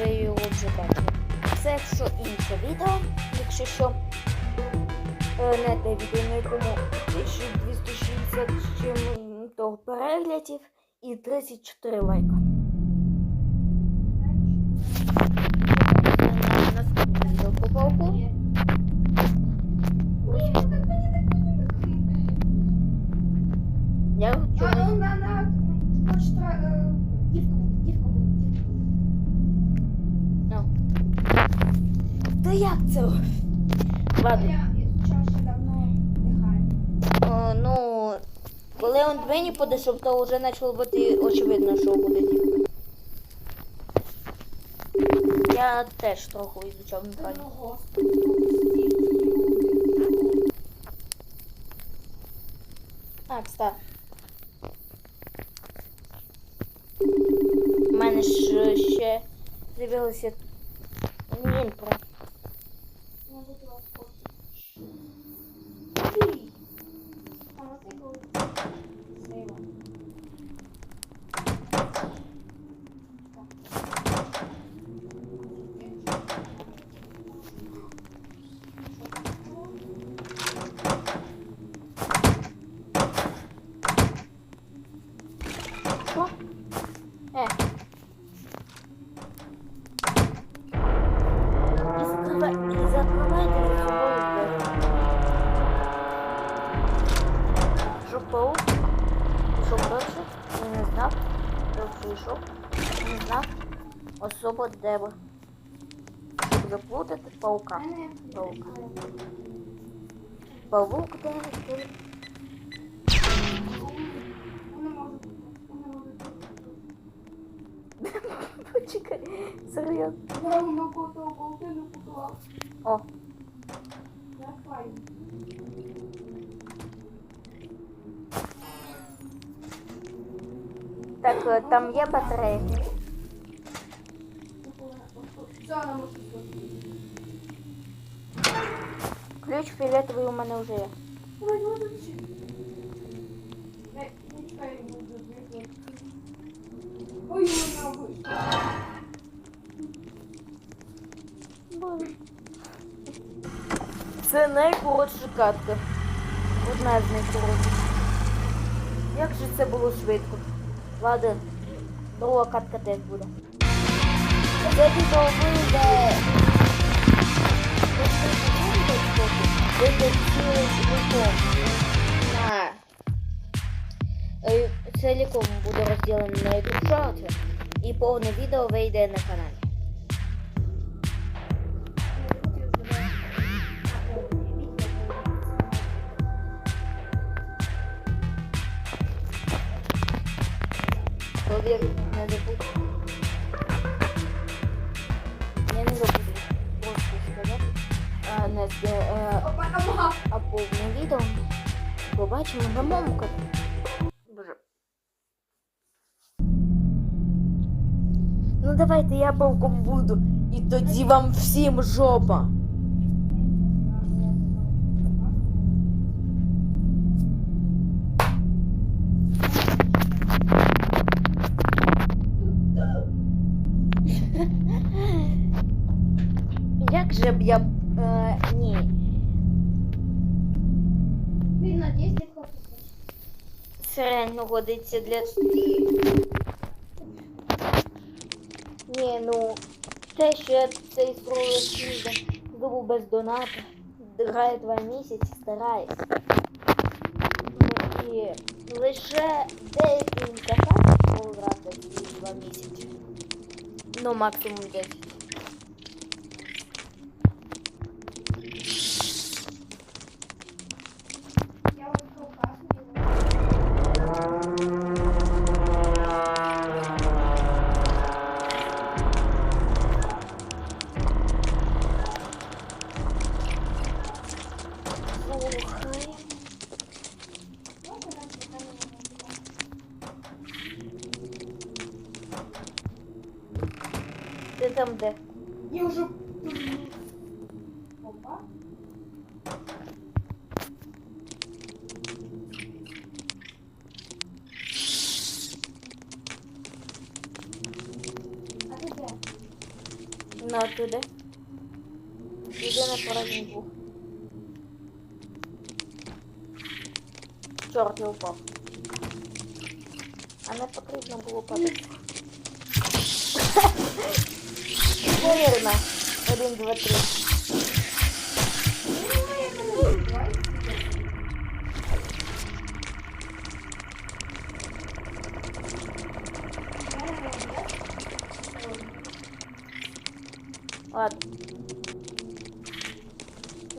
ви його вже бачили. Це якщо інше відео, якщо що. Е, Не те відео, на якому 1260 чим то переглядів і 34 лайка. На наступне відео по пауку. Як це? Ладно. Я изучала давно. О, ну, коли он двері подійшов, то вже почало бути очевидно, що буде. Я теж трохи ізучав механіку. Господи, Так. У мене ж ще з'явилося вийшов. Не знаю. особо де би. Щоб заплутати паука. Паука. Павук де тут. Почекай, серйозно. О. Як файно. Так е, там є батарея. Ключ фіолетовий у мене вже є. Це найкоротша катка. Одна з найкоротших. Як же це було швидко? Ладно, друга катка теж буде. Це відео вийде. Вийде цілим ліком. На. Е, Ціліком буде розділено на YouTube Shorts, і повне відео вийде на каналі. Повір, не забудь. Я не забуду просто сказати. А, не, з- е, Опа, ага. а повне відео побачимо на моєму каналі. Боже. Ну давайте я пауком буду. І тоді вам всім жопа. Же б я. Е, ні. Він на 10 хлопців. Сирено годиться для. Ні, ну. Те, що я цей строю знову без доната. Граю два місяці, стараюсь. Ну, і лише деякі інтерфейси можу грати два місяці. Ну, максимум 10. Ну, а туди. Іди на передній бух. Чорт, я упав. А не потрібно було падати. Повірно. Один, два, три. Ладно.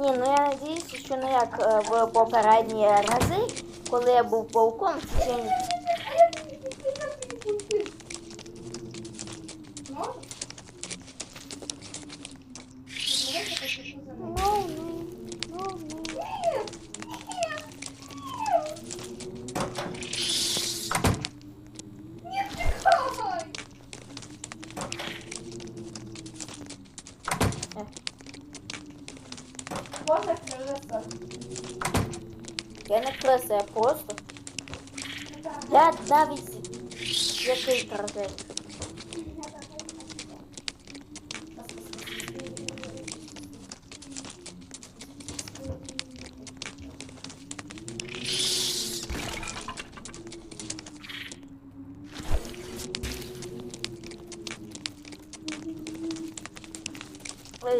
Ні, ну я надіюся, що не як е, в попередні рази, коли я був пауком, це ще ні- Ну, ну, ну, ну. Е, Можно крыса. Я не креслю, я просто. Я навіть який корабель.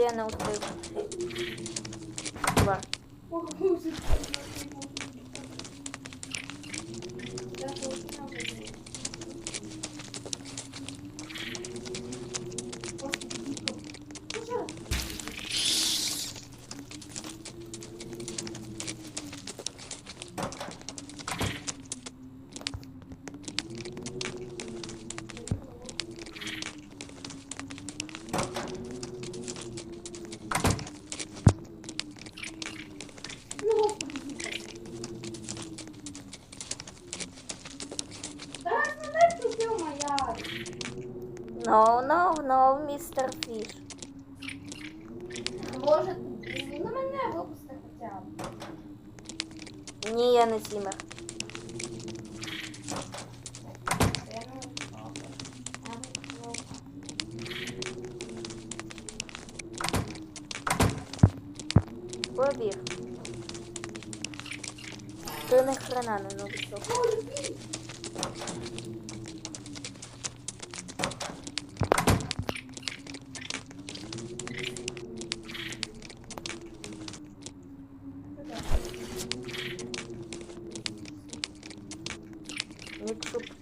Я не успів. música. No, no, no, містер Фіш. Може, на мене випусти хоча б. Ні, я не сімер. Побіг. Ти не хрена не новичок. Якщо б щось на хуй, на хуй. Що ти знаєш,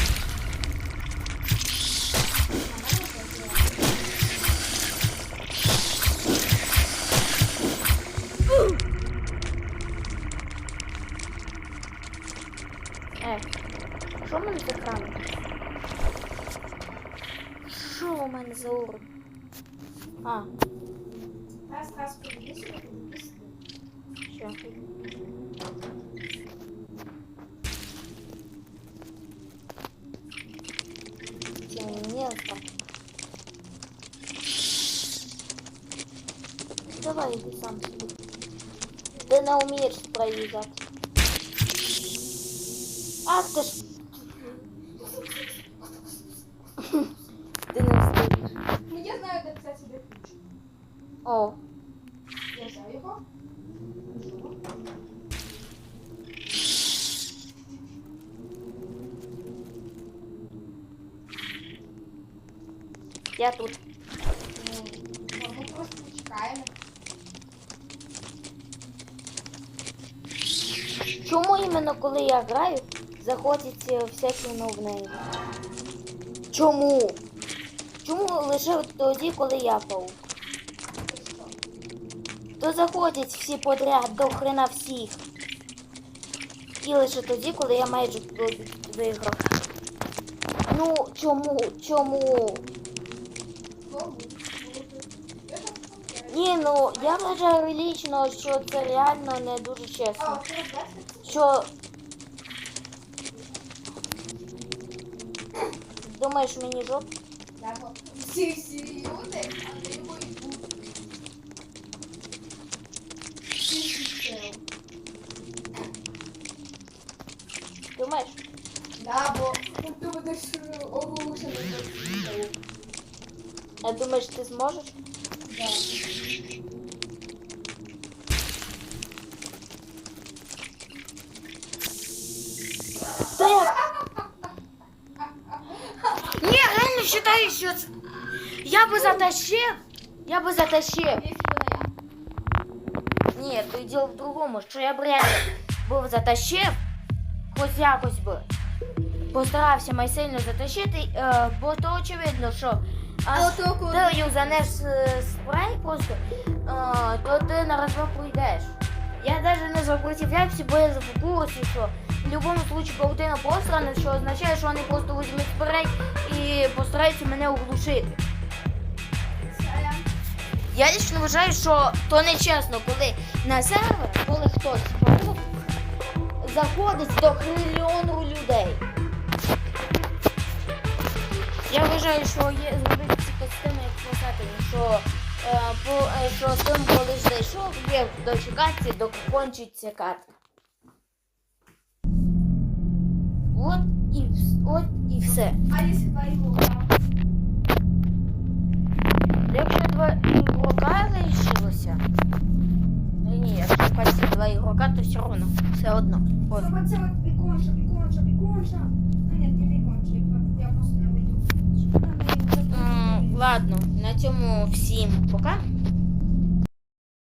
у мене за урон? А, Раз, раз, подивись, подивись. що? Давай иди сам. Ти не вмієш спрей взяти. Ах ти ж. О, Я взяв його. я тут. Ми просто чекаємо. Чому іменно коли я граю, заходять всякі новнейми? Чому? Чому лише тоді, коли я паук? То заходять всі подряд до хрена всіх. І лише тоді, коли я майже виграв. Ну, чому? Чому? Ні, ну я вважаю лічно, що це реально не дуже чесно. Що Думаєш мені жоп? Всі люди, Думаєш? Да, бо ти будеш е, оглушений до всіх. А думаєш, ти зможеш? Да. Так. Не, реально считаю, що це- я би затащив. Я би затащив. Є спина я. Ні, то діло в другому, що я б реально був затащив, Хоч якось би. Постарався майсильно затащити, е, бо то очевидно, що аж ти їм занес е, спрей просто, е, то ти на розбор пройдеш. Я навіть не сопротивлявся, бо я в курсі, що в будь-якому випадку паутина пострана, що означає, що вони просто візьмуть спрей і постараються мене оглушити. Я. Лично вважаю, що то нечесно, коли на сервер, коли хтось заходить до трильйону людей. Я вважаю, що є зробити костюми як писати, що, е, по, е, що тим, коли ж зайшов, є дочекатися, доки кончиться катка. От і, от і все. Якщо два ігрока? Лишилося. Ні, якщо пальці два игрока, то все равно. Все одно. Вот. Ну не я- просто не Ладно, на цьому всім пока.